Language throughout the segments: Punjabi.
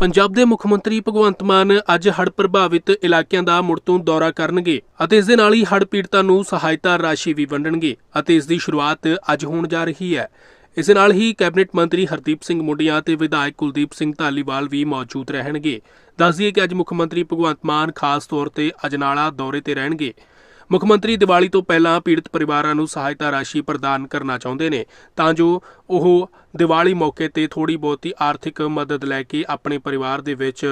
ਪੰਜਾਬ ਦੇ ਮੁੱਖ ਮੰਤਰੀ ਭਗਵੰਤ ਮਾਨ ਅੱਜ ਹੜ੍ਹ ਪ੍ਰਭਾਵਿਤ ਇਲਾਕਿਆਂ ਦਾ ਮੁੜ ਤੋਂ ਦੌਰਾ ਕਰਨਗੇ ਅਤੇ ਇਸ ਦੇ ਨਾਲ ਹੀ ਹੜ੍ਹ ਪੀੜਤਾਂ ਨੂੰ ਸਹਾਇਤਾ ਰਾਸ਼ੀ ਵੀ ਵੰਡਣਗੇ ਅਤੇ ਇਸ ਦੀ ਸ਼ੁਰੂਆਤ ਅੱਜ ਹੋਣ ਜਾ ਰਹੀ ਹੈ। ਇਸ ਨਾਲ ਹੀ ਕੈਬਨਿਟ ਮੰਤਰੀ ਹਰਦੀਪ ਸਿੰਘ ਮੁੰਡੀਆਂ ਤੇ ਵਿਧਾਇਕ ਕੁਲਦੀਪ ਸਿੰਘ ਧਾਲੀਵਾਲ ਵੀ ਮੌਜੂਦ ਰਹਿਣਗੇ। ਦੱਸ ਕਿ ਅੱਜ ਮੁੱਖ ਮੰਤਰੀ ਭਗਵੰਤ ਮਾਨ ਖਾਸ ਤੌਰ ਤੇ ਅਜਨਾਲਾ ਦੌਰੇ ਤੇ ਰਹਿਣਗੇ। ਮੁੱਖ ਮੰਤਰੀ ਦੀਵਾਲੀ ਤੋਂ ਪਹਿਲਾਂ ਪੀੜਤ ਪਰਿਵਾਰਾਂ ਨੂੰ ਸਹਾਇਤਾ ਰਾਸ਼ੀ ਪ੍ਰਦਾਨ ਕਰਨਾ ਚਾਹੁੰਦੇ ਨੇ, ਤਾਂ ਜੋ ਉਹ ਦੀਵਾਲੀ ਮੌਕੇ ਤੇ ਥੋੜੀ ਬਹੁਤੀ ਆਰਥਿਕ ਮਦਦ ਲੈ ਕੇ ਆਪਣੇ ਪਰਿਵਾਰ ਦੇ ਵਿੱਚ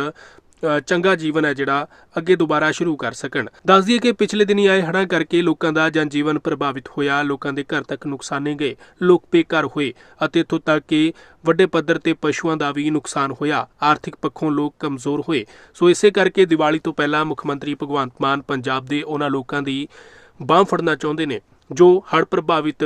ਚੰਗਾ ਜੀਵਨ ਹੈ ਜਿਹੜਾ ਅੱਗੇ ਦੁਬਾਰਾ ਸ਼ੁਰੂ ਕਰ ਸਕਣ। ਦੱਸ ਦਈਏ ਕਿ ਪਿਛਲੇ ਦਿਨੀ ਆਏ ਹੜ੍ਹਾਂ ਕਰਕੇ ਲੋਕਾਂ ਦਾ ਜਨਜੀਵਨ ਪ੍ਰਭਾਵਿਤ ਹੋਇਆ, ਲੋਕਾਂ ਦੇ ਘਰ ਤੱਕ ਨੁਕਸਾਨੇ ਗਏ, ਲੋਕ ਬੇਘਰ ਹੋਏ ਅਤੇ ਇੱਥੋਂ ਤੱਕ ਕਿ ਵੱਡੇ ਪੱਧਰ ਤੇ ਪਸ਼ੂਆਂ ਦਾ ਵੀ ਨੁਕਸਾਨ ਹੋਇਆ, ਆਰਥਿਕ ਪੱਖੋਂ ਲੋਕ ਕਮਜ਼ੋਰ ਹੋਏ। ਸੋ ਇਸੇ ਕਰਕੇ ਦੀਵਾਲੀ ਤੋਂ ਪਹਿਲਾਂ ਮੁੱਖ ਮੰਤਰੀ ਭਗਵੰਤ ਮਾਨ ਪੰਜਾਬ ਦੇ ਉਹਨਾਂ ਲੋਕਾਂ ਦੀ ਬਾਂਹ ਫੜਨਾ ਚਾਹੁੰਦੇ ਨੇ, ਜੋ ਹੜ੍ਹ ਪ੍ਰਭਾਵਿਤ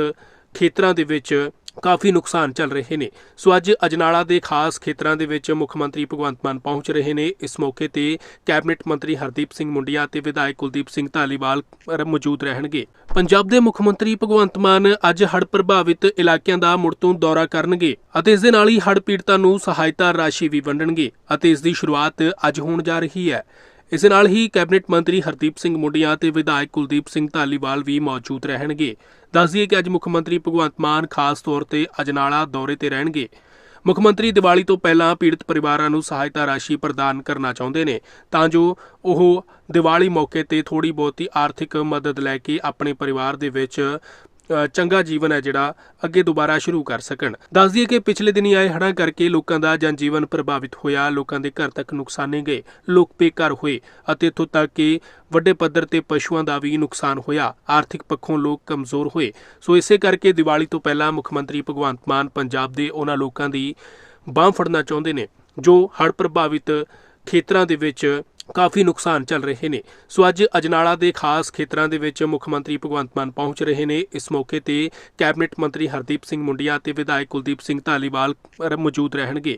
ਖੇਤਰਾਂ ਦੇ ਵਿੱਚ ਕਾਫੀ ਨੁਕਸਾਨ ਚੱਲ ਰਹੇ ਨੇ। ਸੋ ਅੱਜ ਅਜਨਾਲਾ ਦੇ ਖਾਸ ਖੇਤਰਾਂ ਦੇ ਵਿੱਚ ਮੁੱਖ ਮੰਤਰੀ ਭਗਵੰਤ ਮਾਨ ਪਹੁੰਚ ਰਹੇ ਨੇ। ਇਸ ਮੌਕੇ ਤੇ ਕੈਬਨਿਟ ਮੰਤਰੀ ਹਰਦੀਪ ਸਿੰਘ ਮੁੰਡੀਆ ਅਤੇ ਵਿਧਾਇਕ ਕੁਲਦੀਪ ਸਿੰਘ ਧਾਲੀਵਾਲ ਮੌਜੂਦ ਰਹਿਣਗੇ। ਪੰਜਾਬ ਦੇ ਮੁੱਖ ਮੰਤਰੀ ਭਗਵੰਤ ਮਾਨ ਅੱਜ ਹੜ੍ਹ ਪ੍ਰਭਾਵਿਤ ਇਲਾਕਿਆਂ ਦਾ ਮੁੜ ਤੋਂ ਦੌਰਾ ਕਰਨਗੇ ਅਤੇ ਇਸ ਦੇ ਨਾਲ ਹੀ ਹੜ੍ਹ ਪੀੜਤਾਂ ਨੂੰ ਸਹਾਇਤਾ ਰਾਸ਼ੀ ਵੀ ਵੰਡਣਗੇ ਅਤੇ ਇਸ ਦੀ ਸ਼ੁਰੂਆਤ ਅੱਜ ਹੋਣ ਜਾ ਰਹੀ ਹੈ। ਇਸ ਦੇ ਨਾਲ ਹੀ ਕੈਬਨਿਟ ਮੰਤਰੀ ਹਰਦੀਪ ਸਿੰਘ ਮੁੰਡੀਆਂ ਤੇ ਵਿਧਾਇਕ ਕੁਲਦੀਪ ਸਿੰਘ ਧਾਲੀਵਾਲ ਵੀ ਮੌਜੂਦ ਰਹਿਣਗੇ। ਦੱਸ ਦਈਏ ਕਿ ਅੱਜ ਮੁੱਖ ਮੰਤਰੀ ਭਗਵੰਤ ਮਾਨ ਖਾਸ ਤੌਰ ਤੇ ਅਜਨਾਲਾ ਦੌਰੇ ਤੇ ਰਹਿਣਗੇ। ਮੁੱਖ ਮੰਤਰੀ ਦੀਵਾਲੀ ਤੋਂ ਪਹਿਲਾਂ ਪੀੜਤ ਪਰਿਵਾਰਾਂ ਨੂੰ ਸਹਾਇਤਾ ਰਾਸ਼ੀ ਪ੍ਰਦਾਨ ਕਰਨਾ ਚਾਹੁੰਦੇ ਨੇ, ਤਾਂ ਜੋ ਉਹ ਦੀਵਾਲੀ ਮੌਕੇ ਤੇ ਥੋੜੀ ਬਹੁਤੀ ਆਰਥਿਕ ਮਦਦ ਲੈ ਕੇ ਆਪਣੇ ਪਰਿਵਾਰ ਦੇ ਵਿੱਚ ਚੰਗਾ ਜੀਵਨ ਹੈ ਜਿਹੜਾ, ਅੱਗੇ ਦੁਬਾਰਾ ਸ਼ੁਰੂ ਕਰ ਸਕਣ। ਦੱਸ ਦਈਏ ਕਿ ਪਿਛਲੇ ਦਿਨੀ ਆਏ ਹੜ੍ਹਾਂ ਕਰਕੇ ਲੋਕਾਂ ਦਾ ਜਨਜੀਵਨ ਪ੍ਰਭਾਵਿਤ ਹੋਇਆ, ਲੋਕਾਂ ਦੇ ਘਰ ਤੱਕ ਨੁਕਸਾਨੇ ਗਏ, ਲੋਕ ਬੇਘਰ ਹੋਏ ਅਤੇ ਇੱਥੋਂ ਤੱਕ ਕਿ ਵੱਡੇ ਪੱਧਰ ਤੇ ਪਸ਼ੂਆਂ ਦਾ ਵੀ ਨੁਕਸਾਨ ਹੋਇਆ, ਆਰਥਿਕ ਪੱਖੋਂ ਲੋਕ ਕਮਜ਼ੋਰ ਹੋਏ। ਸੋ ਇਸੇ ਕਰਕੇ ਦੀਵਾਲੀ ਤੋਂ ਪਹਿਲਾਂ ਮੁੱਖ ਮੰਤਰੀ ਭਗਵੰਤ ਮਾਨ ਪੰਜਾਬ ਦੇ ਉਹਨਾਂ ਲੋਕਾਂ ਦੀ ਬਾਂਹ ਫੜਨਾ ਚਾਹੁੰਦੇ ਨੇ, ਜੋ ਹੜ੍ਹ ਪ੍ਰਭਾਵਿਤ ਖੇਤਰਾਂ ਦੇ ਵਿੱਚ ਕਾਫੀ ਨੁਕਸਾਨ ਚੱਲ ਰਹੇ ਨੇ। ਸੋ ਅੱਜ ਅਜਨਾਲਾ ਦੇ ਖਾਸ ਖੇਤਰਾਂ ਦੇ ਵਿੱਚ ਮੁੱਖ ਮੰਤਰੀ ਭਗਵੰਤ ਮਾਨ ਪਹੁੰਚ ਰਹੇ ਨੇ। ਇਸ ਮੌਕੇ ਤੇ ਕੈਬਨਿਟ ਮੰਤਰੀ ਹਰਦੀਪ ਸਿੰਘ ਮੁੰਡੀਆ ਅਤੇ ਵਿਧਾਇਕ ਕੁਲਦੀਪ ਸਿੰਘ ਧਾਲੀਵਾਲ ਰ- ਮੌਜੂਦ ਰਹਿਣਗੇ।